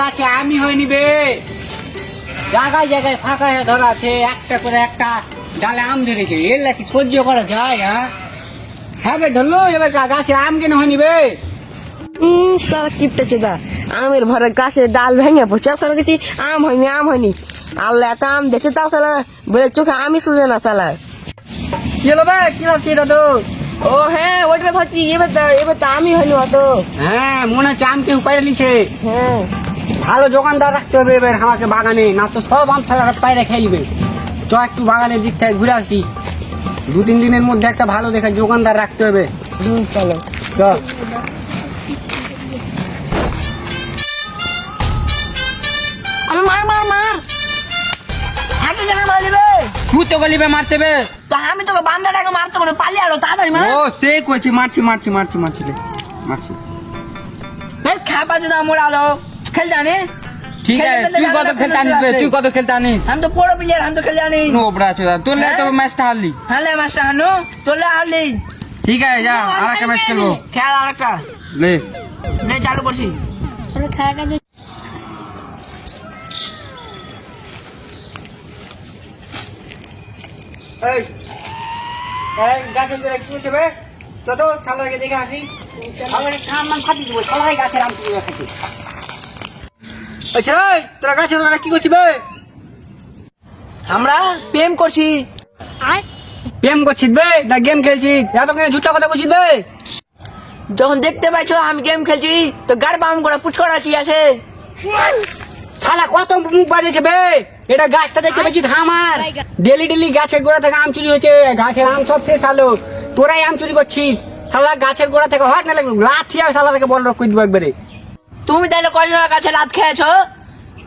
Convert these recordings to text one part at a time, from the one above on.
গাছে আমি হয়ে নিবে। জায়গায় জায়গায় ফাঁকা ধরা আছে একটা করে একটা ডালে আম ধরেছে। এর কি সহ্য করা যায় হ্যাঁ? হ্যাঁ বে ধরলো এবার গাছে আম কেন হয় নিবে? সারা কিপটা চোদা। আমের ভরে গাছের ডাল ভেঙে পড়ছে আসলে কিছু আম হয়নি আম হয়নি। আল্লাহ একটা আম দেখছে তা সালা বলে চোখে আমি শুনে না সালা। কি হলো বে? কি ভাবছি তো? ও হ্যাঁ ওইটা ভাবছি এবার তো এবার তো আমি হয়নি অত। হ্যাঁ মনে হচ্ছে আম কেউ পাইরে নিচ্ছে হ্যাঁ। ভালো দোকানদার রাখতে হবে এবার আমাকে বাগানে না তো সব আম ছাড়া পায়রা খেয়ে নিবে। চ একটু বাগানের দিক থেকে ঘুরে আসি। দু তিন দিনের মধ্যে একটা ভালো দেখে দোকানদার রাখতে হবে। চলো। চ। আমি মার মার মার! হাঁটে কেন মারিবে তুই তো গলিবে মারতে বে। তো আমি তোকে বান্দাটাকে মারতে পারো পালিয়ে আলো তাড়াতাড়ি মার। ও সে কইছি মারছি মারছি মারছি মারছি মারছি। এই খাপা যদি আমার আলো খেল ঠিক আছে তুই কত খেলতে আনিস তুই কত খেলতে আনিস? আমি তো বড় প্লেয়ার আমি তো খেল জানি নো বড়া চোদা তোর লে তো ম্যাচটা হারলি। হ্যাঁ হানু তোলে হারলি। ঠিক আছে যা আর একটা ম্যাচ খেলব। খেল আর একটা লে নে চালু করছি। এই এই গাছের গোড়ায় কি বে? যত সালারকে দেখে আসি মান দেবো গাছের আম তুলে খাচ্ছি আচ্ছা তোরা গাছের কি বে? আমরা প্রেম করছি। প্রেম করছিস বে না গেম খেলছিস? এত করে ঝুটা কথা করছিস বে? যখন দেখতে পাইছো আমি গেম খেলছি তো গাড় বাম করে পুচকরা কি আছে। শালা কত মুখ বাজেছে বে? এটা গাছটা দেখতে পেয়েছি আমার ডেলি ডেলি গাছের গোড়া থেকে আম চুরি হয়েছে গাছের আম সব শেষ আলো তোরাই আম চুরি করছিস। শালা গাছের গোড়া থেকে হট না লাগবে লাথি আমি শালাকে বড় রক করে দিব একবারে। তুমি তাহলে কয়জনের কাছে লাত খেয়েছো?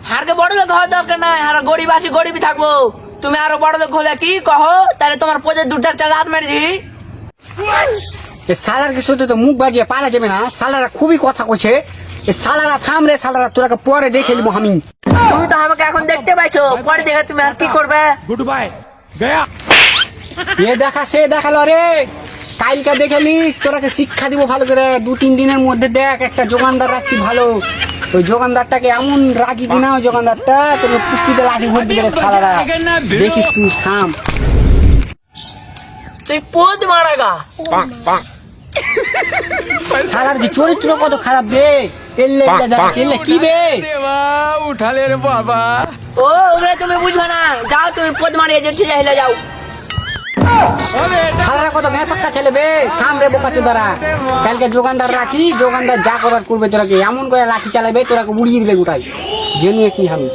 হারকে বড় লোক হওয়ার দরকার নাই আর গরিব আছি গরিবই থাকব। তুমি আরও বড় লোক হলে কি কহো? তাহলে তোমার পদে দুটা একটা লাত মেরেছি সালারকে শুধু তো মুখ বাজিয়ে পারা যাবে না। সালারা খুবই কথা কইছে। সালারা থাম রে সালারা তোরাকে পরে দেখে নিবো আমি। তুমি তো আমাকে এখন দেখতে পাইছো। পরে দেখে তুমি আর কি করবে? Good bye Gaya. এ দেখা সে দেখাল রে কালকে দেখে নিস তোরাকে শিক্ষা দিব ভালো করে। দু তিন দিনের মধ্যে দেখ একটা যোগানদার রাখছি ভালো। ওই যোগানদারটাকে এমন রাখি কিনা ওই যোগানদারটা তোকে পুষ্টিতে লাঠি ভর্তি করে সারারা দেখিস তুই থাম। তুই মারা গা। সারার কি চরিত্র কত খারাপ বে। এলে এলে কি বে? উঠালে রে বাবা। ও তুমি বুঝবে না। যাও তুমি পদ মারিয়ে যেতে যাও। সালারা কত গায়ে পাক্কা ছেলে বে? থাম রে বোকা চোদারা। কালকে যোগানদার রাখি যোগানদার যা করার করবে তোরাকে এমন করে লাঠি চালাবে? তোরাকে উড়িয়ে দিবে গোটাই জেনুয়ে কি আমি